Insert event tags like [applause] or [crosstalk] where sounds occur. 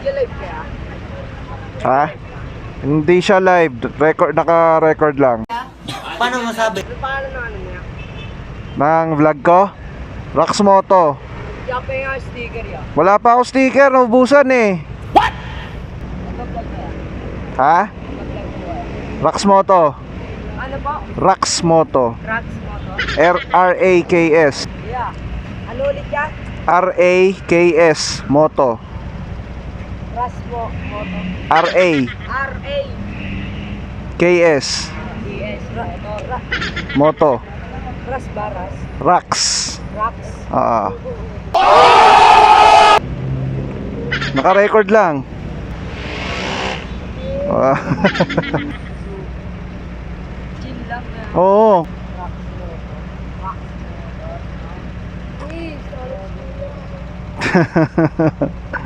Live kaya? Ha? Hindi siya live. Record, naka-record lang. Paano masabi? Ano pangalan ng ano niya? Ng vlog ko. Rax Moto. Pa yung sticker yan. Wala pa ako sticker. Naubusan eh. Kaya? Ha? Rax Moto. Ano po? Rax Moto. Tracks mo to? R-R-A-K-S. Yeah. Ano ulit yan? R-A-K-S. Moto. Ras mo. Moto. R-A-K-S. R-A. Ra. Ito. Ra. Moto. Ras ba? Ras? Rax. Rocks. Ah. Naka-record lang. Na. [laughs] Oo. Rocks [laughs]